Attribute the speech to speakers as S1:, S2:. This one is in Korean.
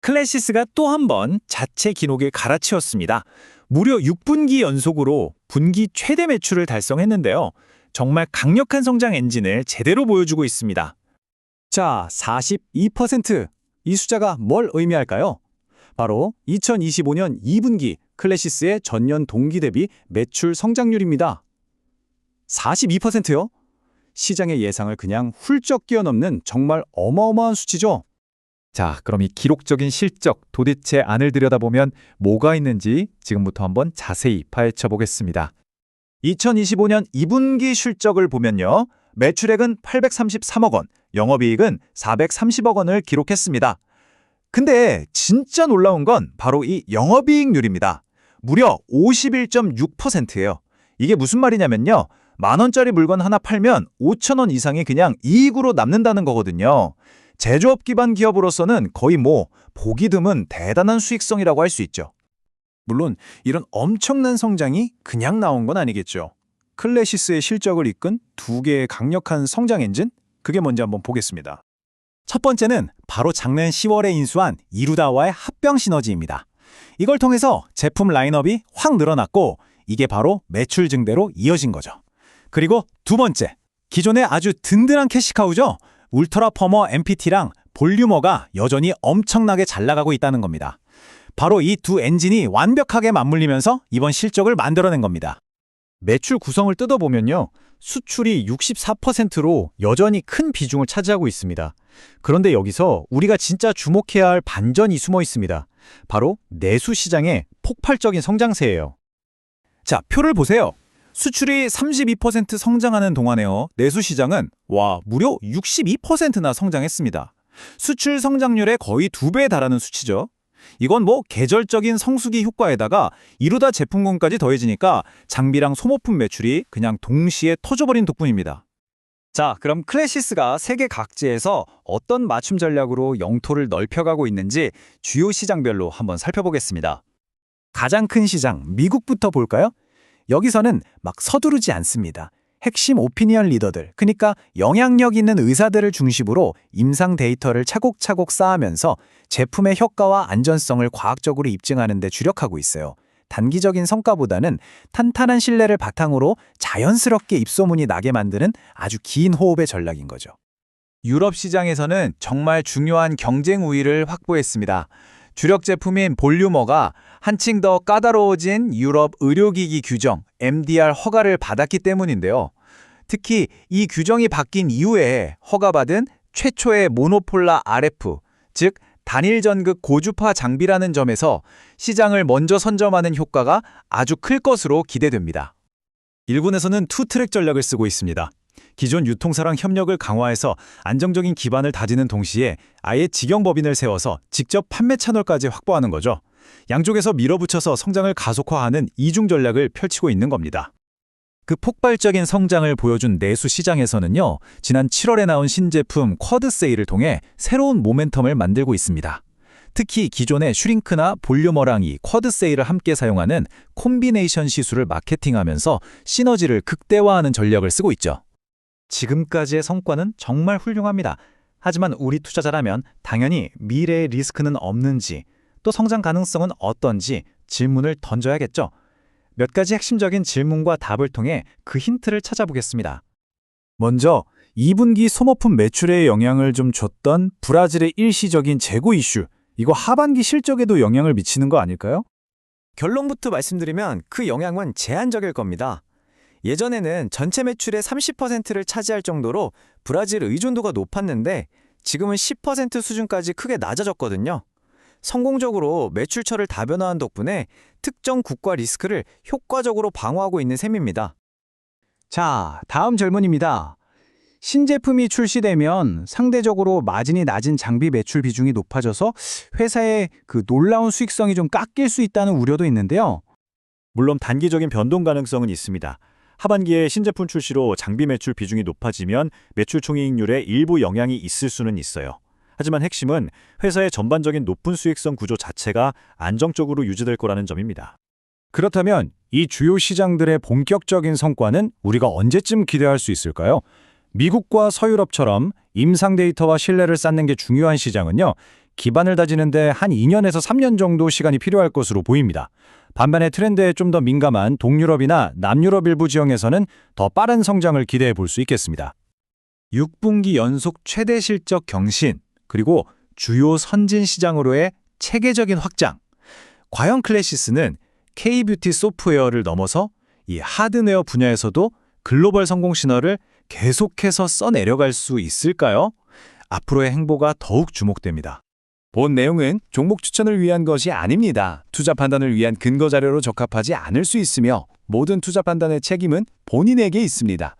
S1: 클래시스가 또 한 번 자체 기록을 갈아치웠습니다. 무려 6분기 연속으로 분기 최대 매출을 달성했는데요. 정말 강력한 성장 엔진을 제대로 보여주고 있습니다.
S2: 자, 42%. 이 숫자가 뭘 의미할까요? 바로 2025년 2분기 클래시스의 전년 동기 대비 매출 성장률입니다. 42%요? 시장의 예상을 그냥 훌쩍 뛰어넘는 정말 어마어마한 수치죠.
S3: 자, 그럼 이 기록적인 실적 도대체 안을 들여다보면 뭐가 있는지 지금부터 한번 자세히 파헤쳐 보겠습니다.
S2: 2025년 2분기 실적을 보면요. 매출액은 833억 원, 영업이익은 430억 원을 기록했습니다. 근데 진짜 놀라운 건 바로 이 영업이익률입니다. 무려 51.6%예요. 이게 무슨 말이냐면요. 만 원짜리 물건 하나 팔면 5천 원 이상이 그냥 이익으로 남는다는 거거든요. 제조업 기반 기업으로서는 거의 뭐 보기 드문 대단한 수익성이라고 할 수 있죠. 물론 이런 엄청난 성장이 그냥 나온 건 아니겠죠. 클래시스의 실적을 이끈 두 개의 강력한 성장 엔진? 그게 뭔지 한번 보겠습니다. 첫 번째는 바로 작년 10월에 인수한 이루다와의 합병 시너지입니다. 이걸 통해서 제품 라인업이 확 늘어났고 이게 바로 매출 증대로 이어진 거죠. 그리고 두 번째, 기존의 아주 든든한 캐시카우죠. 울트라 퍼머 MPT랑 볼류머가 여전히 엄청나게 잘 나가고 있다는 겁니다. 바로 이 두 엔진이 완벽하게 맞물리면서 이번 실적을 만들어낸 겁니다. 매출 구성을 뜯어보면요. 수출이 64%로 여전히 큰 비중을 차지하고 있습니다. 그런데 여기서 우리가 진짜 주목해야 할 반전이 숨어 있습니다. 바로 내수 시장의 폭발적인 성장세예요. 자, 표를 보세요. 수출이 32% 성장하는 동안에요. 내수 시장은 와, 무려 62%나 성장했습니다. 수출 성장률의 거의 두 배에 달하는 수치죠. 이건 뭐 계절적인 성수기 효과에다가 이루다 제품군까지 더해지니까 장비랑 소모품 매출이 그냥 동시에 터져버린 덕분입니다. 자, 그럼 클래시스가 세계 각지에서 어떤 맞춤 전략으로 영토를 넓혀가고 있는지 주요 시장별로 한번 살펴보겠습니다. 가장 큰 시장, 미국부터 볼까요? 여기서는 막 서두르지 않습니다. 핵심 오피니언 리더들, 그러니까 영향력 있는 의사들을 중심으로 임상 데이터를 차곡차곡 쌓으면서 제품의 효과와 안전성을 과학적으로 입증하는 데 주력하고 있어요. 단기적인 성과보다는 탄탄한 신뢰를 바탕으로 자연스럽게 입소문이 나게 만드는 아주 긴 호흡의 전략인 거죠. 유럽 시장에서는 정말 중요한 경쟁 우위를 확보했습니다. 주력 제품인 볼류머가 한층 더 까다로워진 유럽 의료기기 규정 MDR 허가를 받았기 때문인데요. 특히 이 규정이 바뀐 이후에 허가받은 최초의 모노폴라 RF, 즉 단일 전극 고주파 장비라는 점에서 시장을 먼저 선점하는 효과가 아주 클 것으로 기대됩니다. 일본에서는 투트랙 전략을 쓰고 있습니다. 기존 유통사랑 협력을 강화해서 안정적인 기반을 다지는 동시에 아예 직영법인을 세워서 직접 판매 채널까지 확보하는 거죠. 양쪽에서 밀어붙여서 성장을 가속화하는 이중 전략을 펼치고 있는 겁니다. 그 폭발적인 성장을 보여준 내수 시장에서는요, 지난 7월에 나온 신제품 쿼드 세일을 통해 새로운 모멘텀을 만들고 있습니다. 특히 기존의 슈링크나 볼륨어랑 이 쿼드 세일을 함께 사용하는 콤비네이션 시술을 마케팅하면서 시너지를 극대화하는 전략을 쓰고 있죠. 지금까지의 성과는 정말 훌륭합니다. 하지만 우리 투자자라면 당연히 미래의 리스크는 없는지 또 성장 가능성은 어떤지 질문을 던져야겠죠. 몇 가지 핵심적인 질문과 답을 통해 그 힌트를 찾아보겠습니다. 먼저 2분기 소모품 매출에 영향을 좀 줬던 브라질의 일시적인 재고 이슈, 이거 하반기 실적에도 영향을 미치는 거 아닐까요? 결론부터 말씀드리면 그 영향은 제한적일 겁니다. 예전에는 전체 매출의 30%를 차지할 정도로 브라질 의존도가 높았는데 지금은 10% 수준까지 크게 낮아졌거든요. 성공적으로 매출처를 다변화한 덕분에 특정 국가 리스크를 효과적으로 방어하고 있는 셈입니다. 자, 다음 질문입니다. 신제품이 출시되면 상대적으로 마진이 낮은 장비 매출 비중이 높아져서 회사의 그 놀라운 수익성이 좀 깎일 수 있다는 우려도 있는데요.
S4: 물론 단기적인 변동 가능성은 있습니다. 하반기에 신제품 출시로 장비 매출 비중이 높아지면 매출 총이익률에 일부 영향이 있을 수는 있어요. 하지만 핵심은 회사의 전반적인 높은 수익성 구조 자체가 안정적으로 유지될 거라는 점입니다.
S2: 그렇다면 이 주요 시장들의 본격적인 성과는 우리가 언제쯤 기대할 수 있을까요? 미국과 서유럽처럼 임상 데이터와 신뢰를 쌓는 게 중요한 시장은요.
S4: 기반을 다지는데 한 2년에서 3년 정도 시간이 필요할 것으로 보입니다. 반면에 트렌드에 좀 더 민감한 동유럽이나 남유럽 일부 지형에서는 더 빠른 성장을 기대해 볼 수 있겠습니다.
S2: 6분기 연속 최대 실적 경신, 그리고 주요 선진 시장으로의 체계적인 확장. 과연 클래시스는 K-뷰티 소프트웨어를 넘어서 이 하드웨어 분야에서도 글로벌 성공 신화를 계속해서 써내려갈 수 있을까요? 앞으로의 행보가 더욱 주목됩니다. 본 내용은 종목 추천을 위한 것이 아닙니다. 투자 판단을 위한 근거 자료로 적합하지 않을 수 있으며 모든 투자 판단의 책임은 본인에게 있습니다.